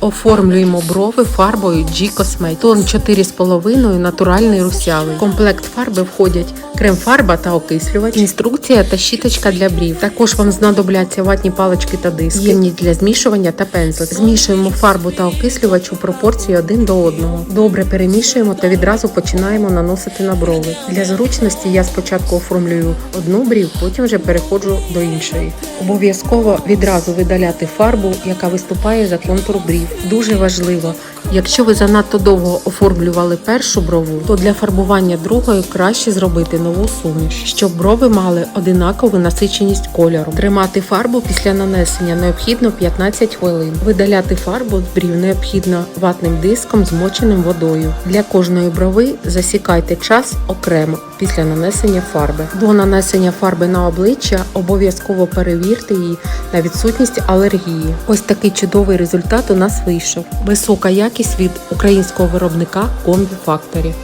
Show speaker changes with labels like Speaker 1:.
Speaker 1: Оформлюємо брови фарбою G Cosmetics. Тон 4,5 натуральний русявий. Комплект фарби входять крем-фарба та окислювач, інструкція та щіточка для брів. Також вам знадобляться ватні палички та диски, ємність для змішування та пензлик. Змішуємо фарбу та окислювач у пропорції один до одного. Добре перемішуємо та відразу починаємо наносити на брови. Для зручності я спочатку оформлюю одну брів, потім вже переходжу до іншої. Обов'язково відразу видаляти фарбу, яка виступає за контур брів. Дуже важливо. Якщо ви занадто довго оформлювали першу брову, то для фарбування другої краще зробити нову суміш, щоб брови мали одинакову насиченість кольору. Тримати фарбу після нанесення необхідно 15 хвилин. Видаляти фарбу з брів необхідно ватним диском, змоченим водою. Для кожної брови засікайте час окремо після нанесення фарби. До нанесення фарби на обличчя обов'язково перевірте її на відсутність алергії. Ось такий чудовий результат у нас вийшов. Висока якість від українського виробника Combi Factory.